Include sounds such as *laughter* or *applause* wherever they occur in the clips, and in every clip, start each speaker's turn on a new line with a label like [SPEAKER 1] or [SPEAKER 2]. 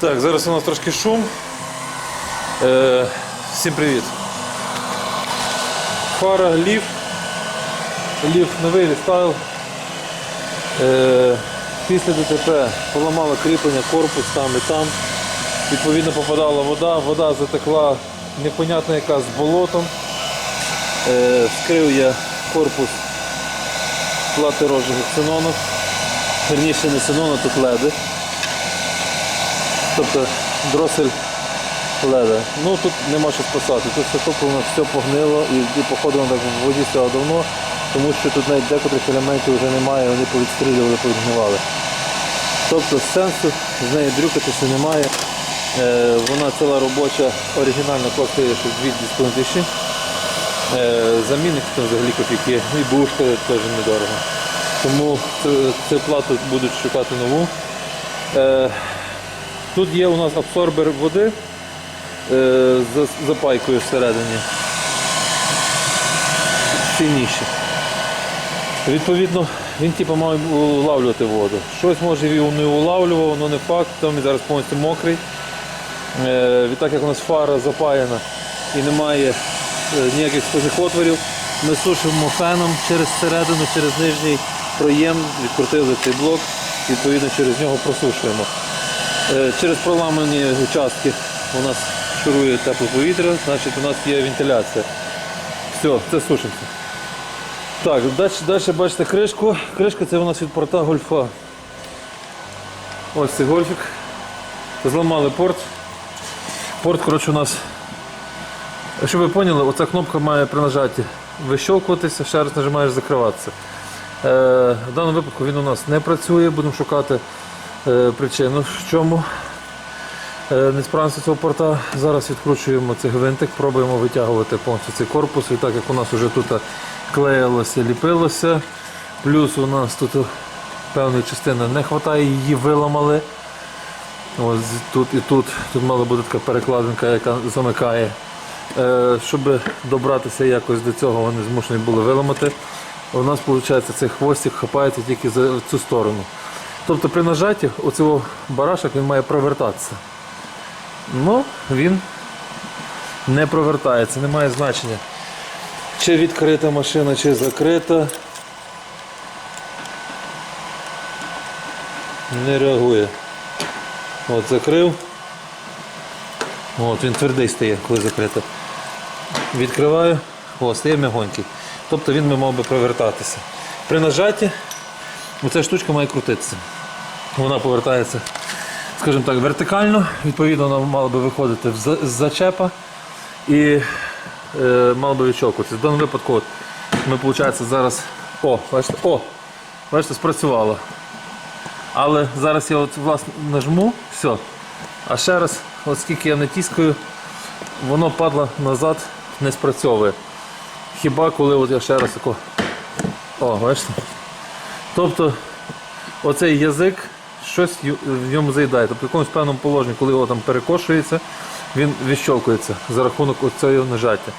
[SPEAKER 1] Так, зараз у нас трошки шум. Е, всім привіт. Фара, ліф. Ліф новий рестайл. Е, після ДТП поламала кріплення, корпус там і там. Відповідно попадала вода, вода затекла непонятно яка з болотом. Е, вскрив я корпус плати розжигу ксенону. Верніше не ксенону, тут леди. Тобто дросель леда. Ну тут нема що спасати. Тут все нас все погнило і, і походу так в воді стояло давно, тому що тут навіть декотрих елементів вже немає, вони повідстрілювали, повідгнивали. Тобто сенсу з нею дрюкатися немає. Е, вона ціла робоча, оригінальна коштує щось 2,5 тисячі. Е, замінник там взагалі копійки, і бушка теж недорого. Тому цю плату будуть шукати нову. Е, Тут є у нас абсорбер води е, за запайкою всередині. Цінніші. Відповідно, він типу, має улавлювати воду. Щось може він не улавлював, але не факт, там він зараз повністю мокрий. Е, відтак як у нас фара запаяна і немає е, ніяких сквозних отворів, ми сушимо феном через середину, через нижній проєм, відкрутили цей блок, відповідно через нього просушуємо. Е, Через проламані участки у нас шурує тепле повітря, значить у нас є вентиляція. Все, це сушимося. Так, далі, далі бачите кришку. Кришка це у нас від порта гольфа. Ось цей гольфік. Зламали порт. Порт, коротше, у нас, щоб ви поняли, оця кнопка має при нажатті вищолкуватися, ще раз нажимаєш закриватися. Е, в даному випадку він у нас не працює, будемо шукати причину, в чому е, несправність цього порта. Зараз відкручуємо цей гвинтик, пробуємо витягувати повністю цей корпус. І так як у нас вже тут клеїлося, ліпилося, плюс у нас тут певної частини не вистачає, її виламали. Ось тут і тут, тут мала бути така перекладинка, яка замикає. Е, щоб добратися якось до цього, вони змушені були виламати. У нас виходить цей хвостик хапається тільки за цю сторону. Тобто при нажатті оцього барашок він має провертатися. Ну, він не провертається, не має значення. Чи відкрита машина, чи закрита. Не реагує. От закрив. От, він твердий стає, коли закрито. Відкриваю, о, стає м'ягонький. Тобто він мав би провертатися. При нажатті оця штучка має крутитися. Вона повертається, скажімо так, вертикально, відповідно, вона мала би виходити з зачепа і е, мала би відщолкуватися. В даному випадку от, ми, виходить, зараз. О, бачите, о, бачите, спрацювало. Але зараз я от власне нажму, все. А ще раз, оскільки я натискаю, воно падла назад не спрацьовує. Хіба коли от я ще раз тако. О, бачите? Тобто оцей язик щось в ньому заїдає. Тобто в якомусь певному положенні, коли його там перекошується, він відщолкується за рахунок оцього нажаття.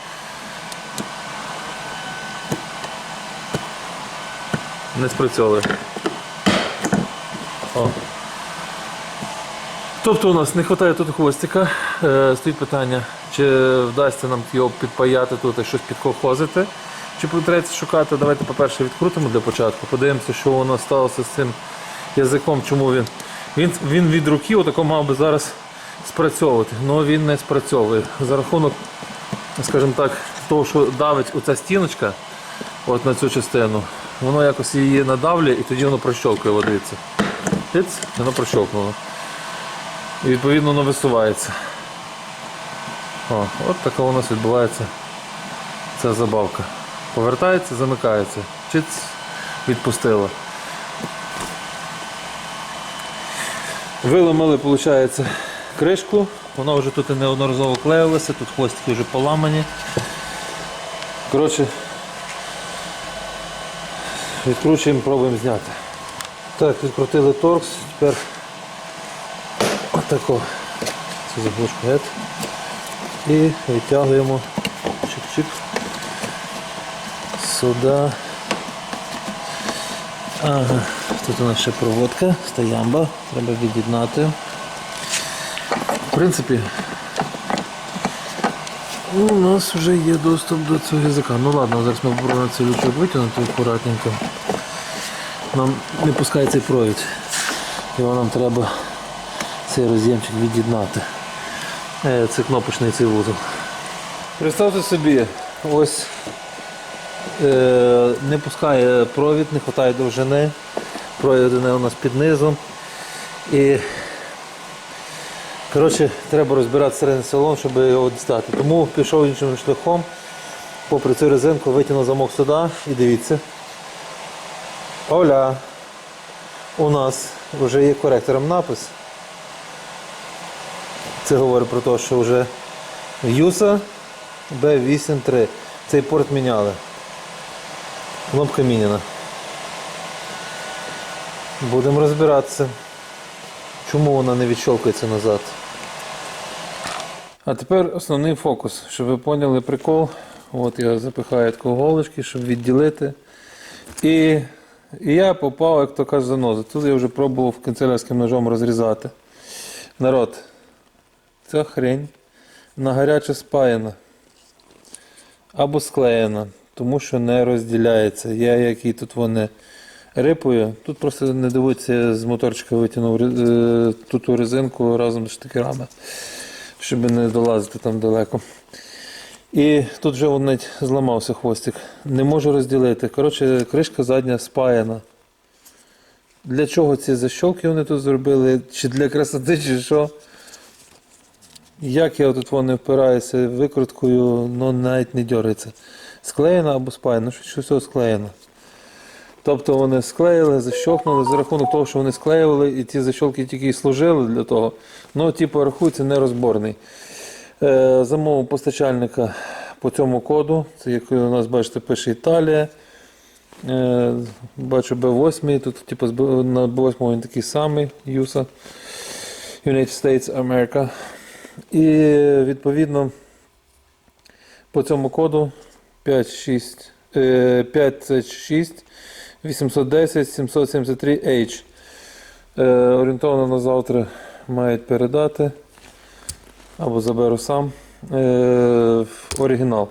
[SPEAKER 1] Не спрацьовує. О. Тобто у нас не вистачає тут хвостика. Е, стоїть питання, чи вдасться нам його підпаяти тут і щось підколхозити, чи потрібно шукати. Давайте, по-перше, відкрутимо для початку, подивимося, що воно сталося з цим язиком, чому він. Він, він від руки отако мав би зараз спрацьовувати, але він не спрацьовує. За рахунок, скажімо так, того, що давить оця стіночка от на цю частину, воно якось її надавлює і тоді воно прощолкує водиться. Тиц, воно прощолкнуло. І відповідно воно висувається. О, от така у нас відбувається ця забавка. Повертається, замикається. Чиц, відпустила. Виламали, виходить, кришку. Вона вже тут неодноразово клеїлася, тут хвостики вже поламані. Коротше, відкручуємо, пробуємо зняти. Так, відкрутили торкс, тепер отако цю заглушку. І витягуємо чик-чик сюди. Ага, тут у нас ще проводка, стоямба, треба від'єднати. В принципі, у нас вже є доступ до цього язика. Ну ладно, зараз ми попробуємо цей лючок витягнути акуратненько. Нам не пускає цей провід. Його нам треба цей роз'ємчик від'єднати. Е, Це кнопочний цей вузол. Представте собі, ось не пускає провід, не вистачає довжини. Провід у нас під низом. І коротше, треба розбирати середній салон, щоб його дістати. Тому пішов іншим шляхом, попри цю резинку, витягнув замок сюди і дивіться. Оля, у нас вже є коректором напис. Це говорить про те, що вже Юса B83. Цей порт міняли. Кнопка міняна. Будемо розбиратися, чому вона не відщолкується назад. А тепер основний фокус, щоб ви поняли прикол. От я запихаю таку голочки, щоб відділити. І, і я попав, як то каже, занозу. Тут я вже пробував канцелярським ножом розрізати. Народ, ця хрень на гаряче спаяна або склеєна, тому що не розділяється. Я який тут вони рипую, тут просто не дивуться, я з моторчика витягнув е, ту ту резинку разом з штикерами, щоб не долазити там далеко. І тут вже навіть зламався хвостик. Не можу розділити. Коротше, кришка задня спаяна. Для чого ці защолки вони тут зробили? Чи для красоти, чи що? Як я тут вони впираюся викруткою, ну навіть не дергається. Склеєно або спаяно, ну щось все склеєно. Тобто вони склеїли, защолкнули за рахунок того, що вони склеювали, і ті защолки тільки і служили для того. Ну, типу, рахується нерозборний. Е, замовив постачальника по цьому коду. Це як у нас, бачите, пише Італія. Е, бачу B8, тут типу, на B8 він такий самий USA. United States America. І відповідно по цьому коду 56, е, 5C6 810 773H. Е, орієнтовно на завтра мають передати або заберу сам е, оригінал.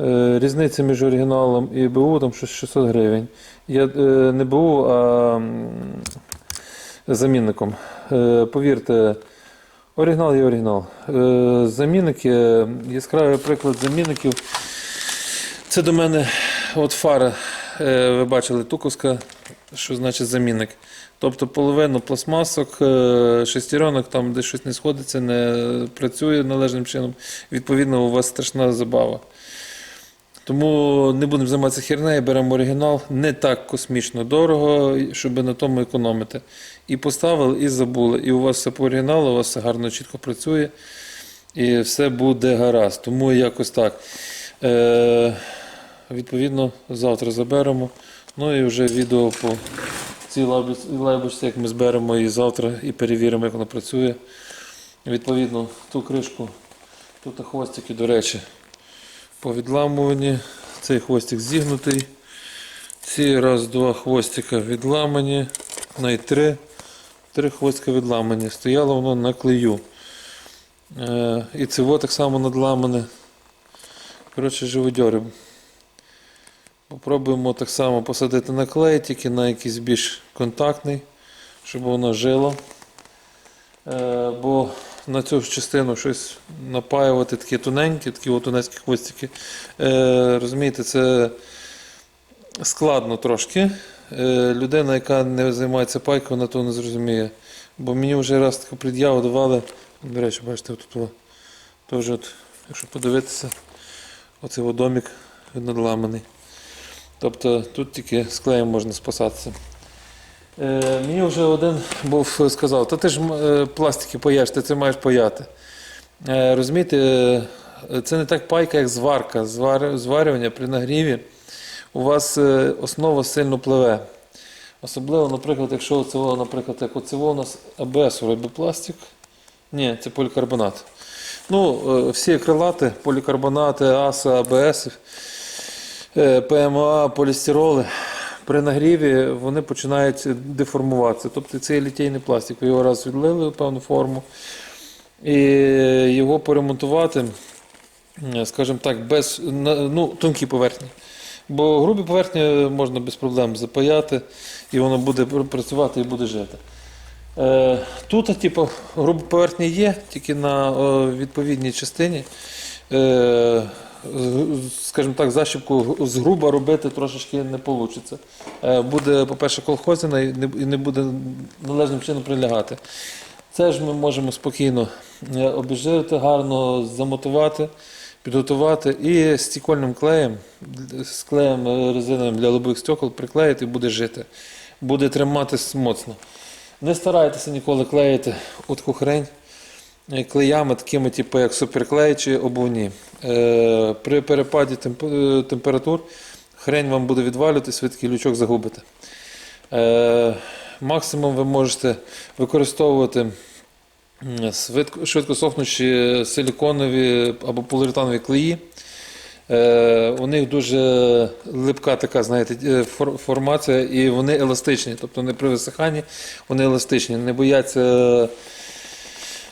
[SPEAKER 1] Е, різниця між оригіналом і БУ там щось 600 гривень. Я, е, не БУ, а замінником. Повірте, оригінал є оригінал. Замінники, яскравий приклад замінників. Це до мене от фара, е, ви бачили, туковська, що значить замінник. Тобто половину пластмасок, е, шестеренок, там де щось не сходиться, не працює належним чином. Відповідно, у вас страшна забава. Тому не будемо займатися хернею, беремо оригінал. Не так космічно дорого, щоб на тому економити. І поставили, і забули. І у вас все по оригіналу, у вас все гарно, чітко працює. І все буде гаразд. Тому якось так. Е, відповідно, завтра заберемо. Ну і вже відео по цій лайбочці, як ми зберемо її завтра і перевіримо, як вона працює. Відповідно, ту кришку, тут хвостики, до речі, повідламувані. Цей хвостик зігнутий. Ці раз, два хвостика відламані. Навіть три. Три хвостика відламані. Стояло воно на клею. Е, і це так само надламане. Коротше, живодьори. Попробуємо так само посадити на клей, тільки на якийсь більш контактний, щоб воно жило. Е, бо на цю частину щось напаювати такі тоненькі, такі от тоненькі хвостики. Е, розумієте, це складно трошки. Е, людина, яка не займається пайкою, вона того не зрозуміє. Бо мені вже раз таку пред'яву давали. До речі, бачите, тут о, теж, от, якщо подивитися, оцей домик надламаний. Тобто тут тільки з клеєм можна спасатися. Е, мені вже один був сказав, та ти ж е, пластики паєш, ти це маєш паяти. Е, розумієте, е, це не так пайка, як зварка. Звар, зварювання при нагріві у вас е, основа сильно пливе. Особливо, наприклад, якщо оце, во, наприклад, як оце во у нас АБС пластик. Ні, це полікарбонат. Ну, е, всі акрилати, полікарбонати, АСА, АБС, е, ПМА, полістироли. При нагріві вони починають деформуватися. Тобто цей літейний пластик, ви його раз відлили в певну форму, і його поремонтувати, скажімо так, без ну, тонкі поверхні. Бо грубі поверхні можна без проблем запаяти, і воно буде працювати і буде жити. Е, Тут, типу, грубі поверхні є, тільки на відповідній частині. Е, Скажімо так, защіпку з груба робити трошечки не вийде. Буде, по-перше, колхозина і не, буде належним чином прилягати. Це ж ми можемо спокійно е, обіжирити, гарно замотувати, підготувати і стікольним клеєм, з клеєм резиновим для лобових стекол приклеїти і буде жити. Буде триматись моцно. Не старайтеся ніколи клеїти от хрень е, клеями, такими, типу, як суперклей чи обувні. Е, при перепаді е, температур хрень вам буде відвалюватись, ви такий лючок загубите. Максимум ви можете використовувати швидко сохнучі силіконові або поліуретанові клеї. Е, у них дуже липка така, знаєте, е, формація, і вони еластичні. Тобто не при висиханні вони еластичні, не бояться,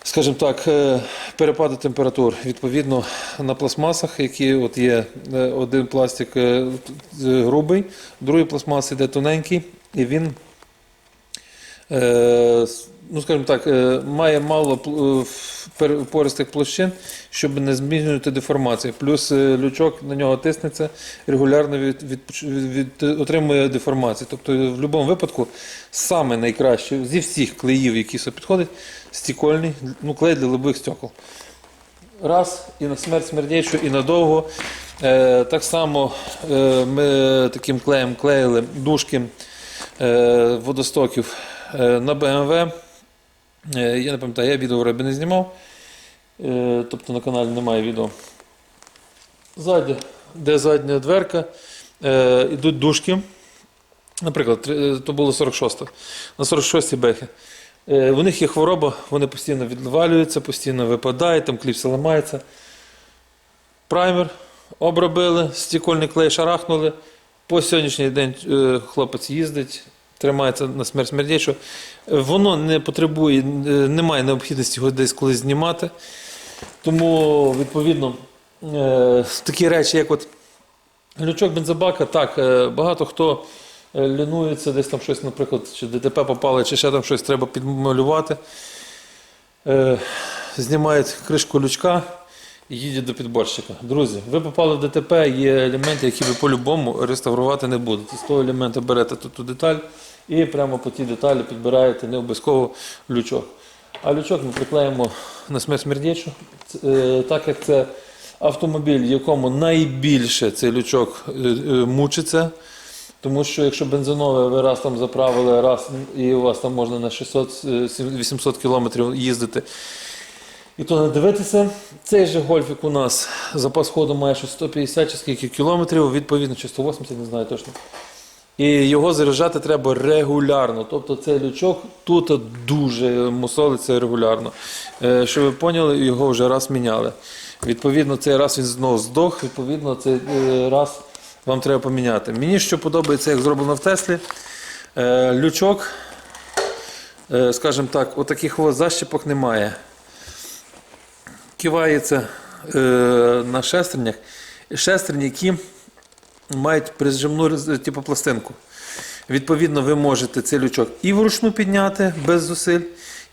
[SPEAKER 1] скажімо так, е, перепаду температур. Відповідно, на пластмасах, які от є один пластик грубий, другий пластмас іде тоненький, і він ну, скажімо так, е, має мало е, пористих площин, щоб не змінювати деформацію. Плюс е, лючок на нього тиснеться, регулярно від, від, від, отримує деформацію. Тобто, в будь-якому випадку, саме найкраще зі всіх клеїв, які сюди підходять, стікольний, ну, клей для лобових стекол. Раз і на смерть смердячу, і надовго. Е, так само е, ми таким клеєм клеїли дужки е, водостоків е, на BMW. Е, я не пам'ятаю, я відео вроді не знімав. Е, тобто на каналі немає відео. Ззаді, де задня дверка, е, йдуть дужки. Наприклад, е, то було 46 на 46 бехи. Е, У них є хвороба, вони постійно відвалюються, постійно випадають, там кліпси ламаються. Праймер обробили, стікольний клей шарахнули. По сьогоднішній день е, хлопець їздить, тримається на смерть смердячу. Е, Воно не потребує, е, немає необхідності його десь колись знімати. Тому, відповідно, е, такі речі, як от лючок бензобака, так, багато хто лінується, десь там щось, наприклад, чи ДТП попали, чи ще там щось треба підмалювати. Знімають кришку лючка і їдуть до підборщика. Друзі, ви попали в ДТП, є елементи, які ви по-любому реставрувати не будете. З того елементу берете ту, ту деталь і прямо по тій деталі підбираєте не обов'язково лючок. А лючок ми приклеїмо на смерть смердячу, е, так як це автомобіль, якому найбільше цей лючок е, е, мучиться. Тому що якщо бензинове ви раз там заправили, раз і у вас там можна на 600-800 кілометрів їздити. І то не дивитися. Цей же гольфік у нас запас ходу має 150 чи скільки кілометрів, відповідно, чи 180, не знаю точно. І його заряджати треба регулярно. Тобто цей лючок тут дуже мусолиться регулярно. Е, Щоб ви поняли, його вже раз міняли. Відповідно, цей раз він знову здох, відповідно, цей е, раз вам треба поміняти. Мені що подобається, як зроблено в Теслі. Е, Лючок, скажімо так, отаких от защіпок немає. Кивається на шестернях. Шестерні, які мають прижимну типу пластинку. Відповідно, ви можете цей лючок і вручну підняти без зусиль,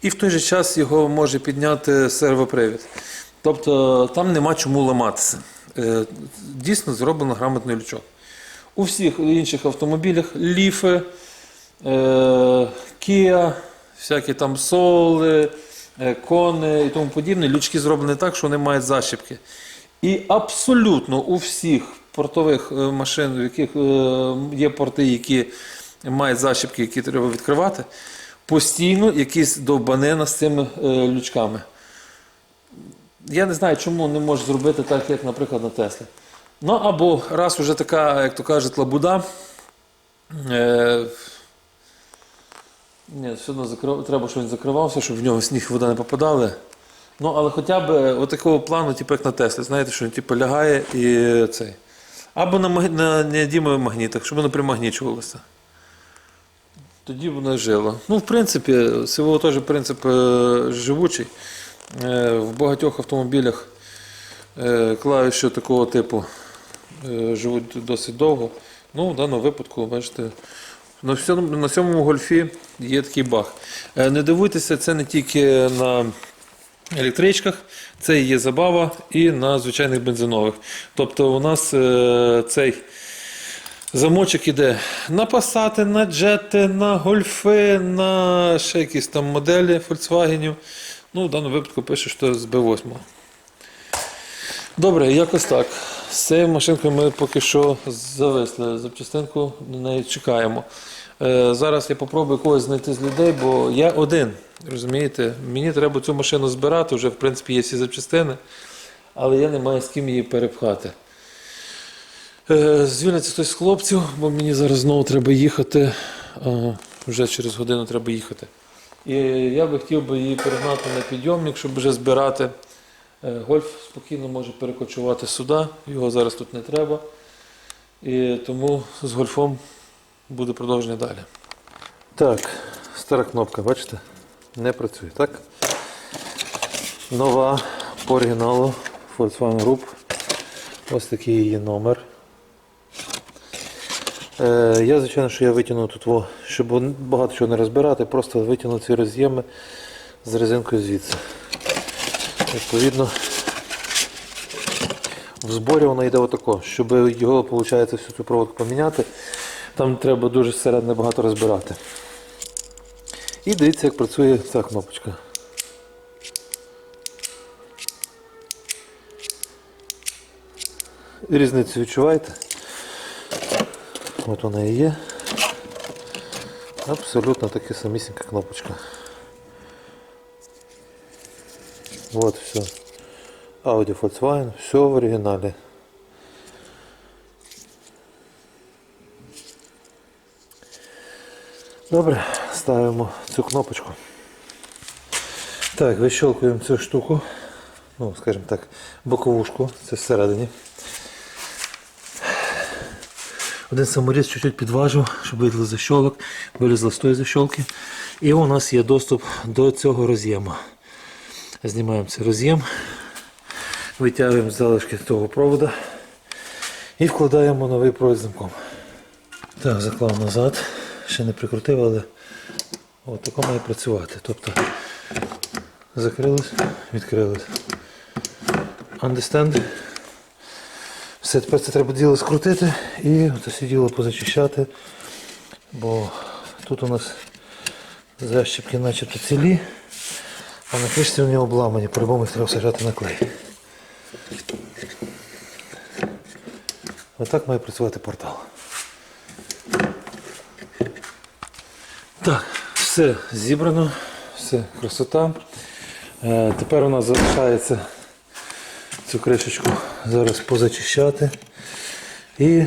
[SPEAKER 1] і в той же час його може підняти сервопривід. Тобто там нема чому ламатися. Е, Дійсно зроблено грамотний лючок. У всіх інших автомобілях ліфи, е, Kia, всякі там соли, е, кони і тому подібне, лючки зроблені так, що вони мають защіпки. І абсолютно у всіх портових е, машин, в яких е, є порти, які мають защіпки, які треба відкривати, постійно якісь довбанина з цими е, лючками. Я не знаю, чому не можеш зробити так, як, наприклад, на Теслі. Ну або раз уже така, як то кажуть, лабуда. Е, ні, все одно закрив, треба, щоб він закривався, щоб в нього сніг вода не попадали. Ну, але хоча б е, от такого плану, типу як на Теслі, знаєте, що він типу, лягає і цей. Або на, на неодімових магнітах, щоб воно примагнічувалося. Тоді воно жило. Ну, в принципі, СВО теж принцип е, живучий. Е, В багатьох автомобілях е, клавіші такого типу живуть досить довго. Ну, в даному випадку, бачите, на сьомому, гольфі є такий баг. Не дивуйтеся, це не тільки на електричках, це є забава і на звичайних бензинових. Тобто у нас е, цей замочок іде на пасати, на джети, на гольфи, на ще якісь там моделі Volkswagen. Ну, в даному випадку пише, що з B8. Добре, якось так. З цією машинкою ми поки що зависли. Запчастинку на неї чекаємо. Е, зараз я попробую когось знайти з людей, бо я один. Розумієте, мені треба цю машину збирати, вже в принципі є всі запчастини, але я не маю з ким її перепхати. Е, Звільниться хтось з хлопців, бо мені зараз знову треба їхати. Вже через годину треба їхати. І я би хотів би її перегнати на підйомник, щоб вже збирати. Е, Гольф спокійно може перекочувати сюди, його зараз тут не треба. І тому з гольфом буде продовження далі. Так, стара кнопка, бачите? Не працює, так? Нова по оригіналу Volkswagen Group. Ось такий її номер. Е, я, звичайно, що я витягнув тут, щоб багато чого не розбирати, просто витягнув ці роз'єми з резинкою звідси. Відповідно, в зборі воно йде отако. Щоб його, виходить, всю цю проводку поміняти, там треба дуже середне багато розбирати. І дивіться, як працює ця кнопочка. Різницю відчуваєте? От вона і є. Абсолютно така самісінька кнопочка. Вот все. Audi Volkswagen, все в оригинале. Добре, ставимо цю кнопочку. Так, вищелкуємо цю штуку. Ну, скажімо так, боковушку, це всередині. Один саморіз чуть-чуть підважив, щоб вилізли защолок, вилізла з тої защолки. І у нас є доступ до цього роз'єму. Знімаємо цей роз'єм, витягуємо залишки того провода і вкладаємо новий провід замком. Так, заклав назад, ще не прикрутив, але от тако має працювати. Тобто закрилось, відкрилось. Understand? Все, тепер це треба діло скрутити і це діло позачищати, бо тут у нас защіпки начебто цілі. А на кришці у нього обламані, по-любому їх треба сажати на клей. Отак має працювати портал. Так, все зібрано, все красота. Е, тепер у нас залишається цю кришечку зараз позачищати і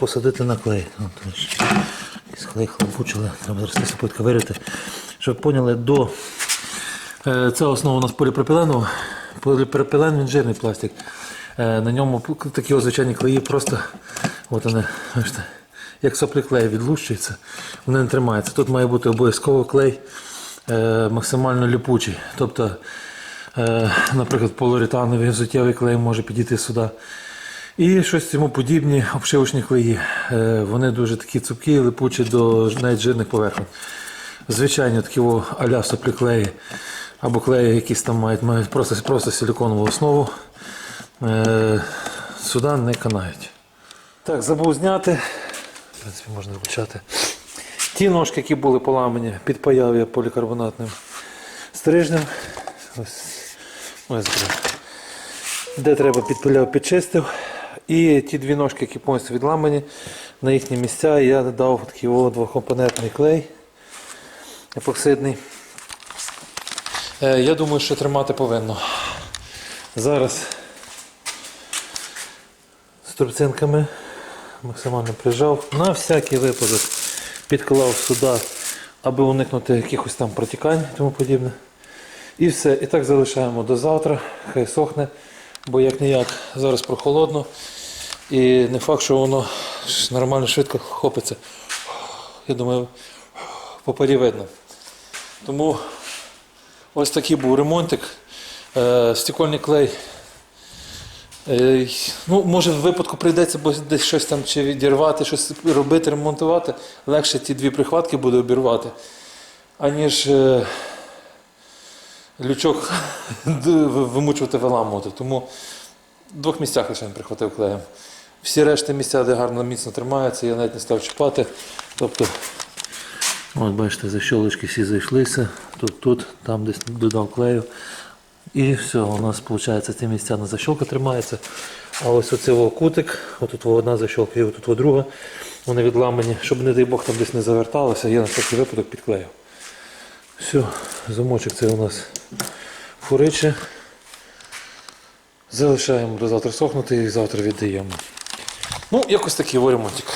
[SPEAKER 1] посадити на клей. Ось. Якийсь клей хлопучили, треба зараз сипутка вирити. Щоб поняли, до Е, Це основа у нас поліпропілену. Поліпропілен він жирний пластик. Е, На ньому такі звичайні клеї просто от вони, бачите, як соплі клей відлущуються, вони не тримаються. Тут має бути обов'язково клей е, максимально ліпучий. Тобто, е, наприклад, полуретановий взуттєвий клей може підійти сюди. І щось цьому подібні обшивочні клеї. Е, Вони дуже такі цупкі, липучі до навіть жирних поверхонь. Звичайно, такі а-ля соплі клеї або клеї, якісь там мають, мають просто, просто силиконову основу. Е, сюди не канають. Так, забув зняти. Принципі, можна виключати. Ті ножки, які були поламані, підпаяв я полікарбонатним стрижнем. Ось, ось. Де треба підпиляв, підчистив. І ті дві ножки, які повністю відламані, на їхні місця я дав такий о, двохкомпонентний клей епоксидний. Е, Я думаю, що тримати повинно. Зараз з трубцинками максимально прижав. На всякий випадок підклав сюди, аби уникнути якихось там протікань і тому подібне. І все. І так залишаємо до завтра, хай сохне, бо як ніяк зараз прохолодно. І не факт, що воно нормально швидко хопиться. Я думаю, по видно. Тому ось такий був ремонтик. Е, стекольний клей. Е, ну, може, в випадку прийдеться бо десь щось там чи відірвати, щось робити, ремонтувати. Легше ті дві прихватки буде обірвати, аніж е, лючок *laughs* вимучувати, виламувати. Тому в двох місцях лише не прихватив клеєм. Всі решти місця, де гарно міцно тримається, я навіть не став чіпати. Тобто, от бачите, защолочки всі зайшлися. Тут, тут, там десь додав клею. І все, у нас виходить ці місця на защолка тримається. А ось оцей кутик, отут одна защолка і отут друга. Вони відламані, щоб, не дай Бог, там десь не заверталося, я на всякий випадок підклеїв. Все, замочок це у нас фуриче. Залишаємо до завтра сохнути і завтра віддаємо. Ну, якось такий ремонтик.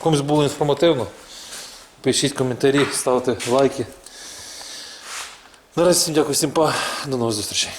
[SPEAKER 1] Комусь було інформативно. Пишіть коментарі, ставте лайки. Наразі всім дякую, всім па. До нових зустрічей.